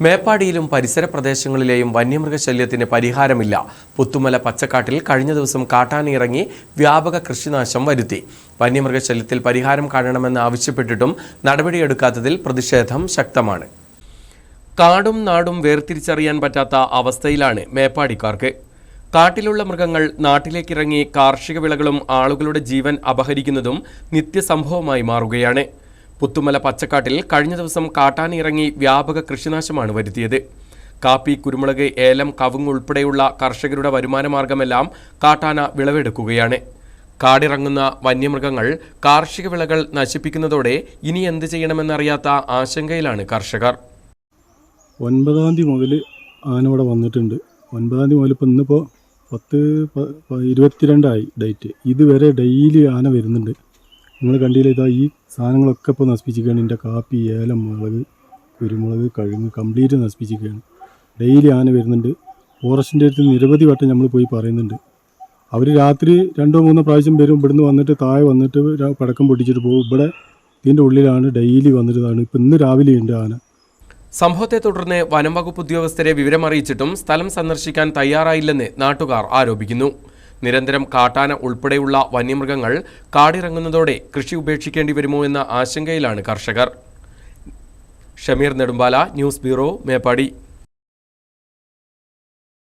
മേപ്പാടിയിലും പരിസര പ്രദേശങ്ങളിലെയും വന്യമൃഗശല്യത്തിന് പരിഹാരമില്ല. പുത്തുമല പച്ചക്കാട്ടിൽ കഴിഞ്ഞ ദിവസം കാട്ടാനിറങ്ങി വ്യാപക കൃഷിനാശം വരുത്തി. വന്യമൃഗശല്യത്തിൽ പരിഹാരം കാണണമെന്ന് ആവശ്യപ്പെട്ടിട്ടും നടപടിയെടുക്കാത്തതിൽ പ്രതിഷേധം ശക്തമാണ്. കാടും നാടും വേർതിരിച്ചറിയാൻ പറ്റാത്ത അവസ്ഥയിലാണ് മേപ്പാടിക്കാർക്ക്. കാട്ടിലുള്ള മൃഗങ്ങൾ നാട്ടിലേക്കിറങ്ങി കാർഷിക വിളകളും ആളുകളുടെ ജീവൻ അപഹരിക്കുന്നതും നിത്യസംഭവമായി മാറുകയാണ്. പുത്തുമല പച്ചക്കാട്ടിൽ കഴിഞ്ഞ ദിവസം കാട്ടാനിറങ്ങി വ്യാപക കൃഷിനാശമാണ് വരുത്തിയത്. കാപ്പി കുരുമുളക് ഏലം കവുങ്ങ് ഉൾപ്പെടെയുള്ള കർഷകരുടെ വരുമാനമാർഗമെല്ലാം കാട്ടാന വിളവെടുക്കുകയാണ്. കാടിറങ്ങുന്ന വന്യമൃഗങ്ങൾ കാർഷിക വിളകൾ നശിപ്പിക്കുന്നതോടെ ഇനി എന്ത് ചെയ്യണമെന്നറിയാത്ത ആശങ്കയിലാണ് കർഷകർ. ഒൻപതാം തീയതി മുതൽ ആന ഇവിടെ വന്നിട്ടുണ്ട്. ഒൻപതാം തീയതി മുതൽ ഇപ്പോൾ ഇന്നിപ്പോൾ പത്ത് ഇരുപത്തിരണ്ടായി ഡേറ്റ്. ഇതുവരെ ഡെയിലി ആന വരുന്നുണ്ട്. നിങ്ങൾ കണ്ടില്ല ഇതാ ഈ സാധനങ്ങളൊക്കെ ഇപ്പോൾ നശിപ്പിച്ചിരിക്കുകയാണ്. എന്റെ കാപ്പി ഏലം മുളക് കുരുമുളക് കഴുങ്ങ് കംപ്ലീറ്റ് നശിപ്പിച്ചിരിക്കുകയാണ്. ഡെയിലി ആന വരുന്നുണ്ട്. ഫോറസ്റ്റിന്റെ അടുത്ത് നിരവധി വട്ടം നമ്മൾ പോയി പറയുന്നുണ്ട്. അവർ രാത്രി രണ്ടോ മൂന്നോ പ്രാവശ്യം വരും ഇവിടുന്ന് വന്നിട്ട് താഴെ വന്നിട്ട് പടക്കം പൊട്ടിച്ചിട്ട് പോകും. ഇവിടെ ഇതിന്റെ ഉള്ളിലാണ് ഡെയിലി വന്നിട്ടതാണ് ഇപ്പം ഇന്ന് രാവിലെ ഉണ്ട് ആന. സംഭവത്തെ തുടർന്ന് വനം വകുപ്പ് ഉദ്യോഗസ്ഥരെ വിവരമറിയിച്ചിട്ടും സ്ഥലം സന്ദർശിക്കാൻ തയ്യാറായില്ലെന്ന് നാട്ടുകാർ ആരോപിക്കുന്നു. നിരന്തരം കാട്ടാന ഉൾപ്പെടെയുള്ള വന്യമൃഗങ്ങൾ കാടിറങ്ങുന്നതോടെ കൃഷി ഉപേക്ഷിക്കേണ്ടി വരുമോ എന്ന ആശങ്കയിലാണ് കർഷകർ. Shameer Nedumpala news bureau Meppadi.